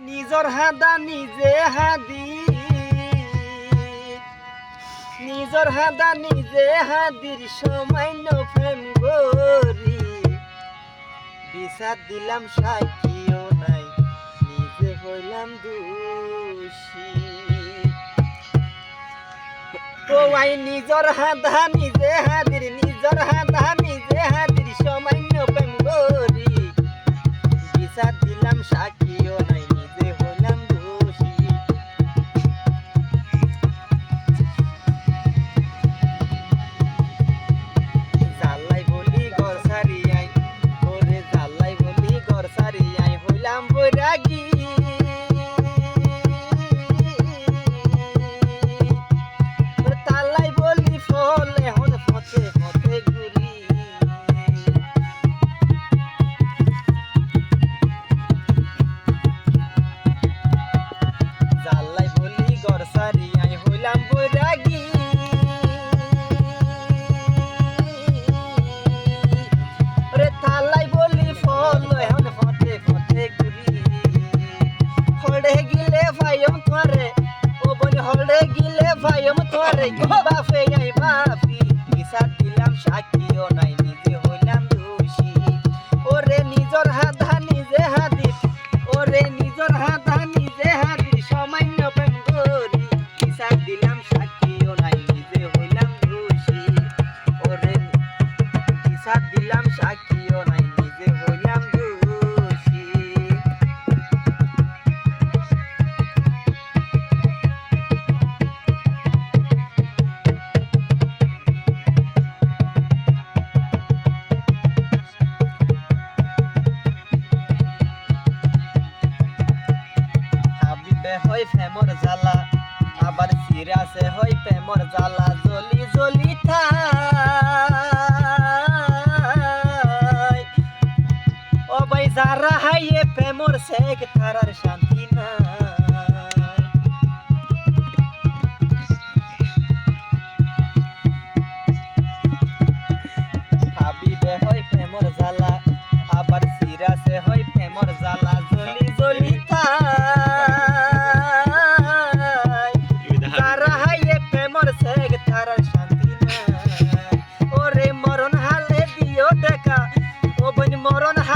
নিজর হাদা নিজে হাদি। নিজর হাদা নিজে হাদির সামান্য প্রেম গরি বিষাদ দিলাম সাকিও নাই, নিজে হইলাম দোষী। ও আই নিজর হাদা নিজে হাদির, নিজর হাদা হলডে গিলে ভাইম তোরে বাফে আই বাফি বিসাত দিলাম সাকিও হাবিবে হয় ফেমর জ্বালা। আবার সিরাসে হয় প্রেমর জ্বালা। জলি জলি থাই। ও ভাই, যারা হাইয়ে প্রেমর শেখ, তারার শান্তি নাই। মরণ হালে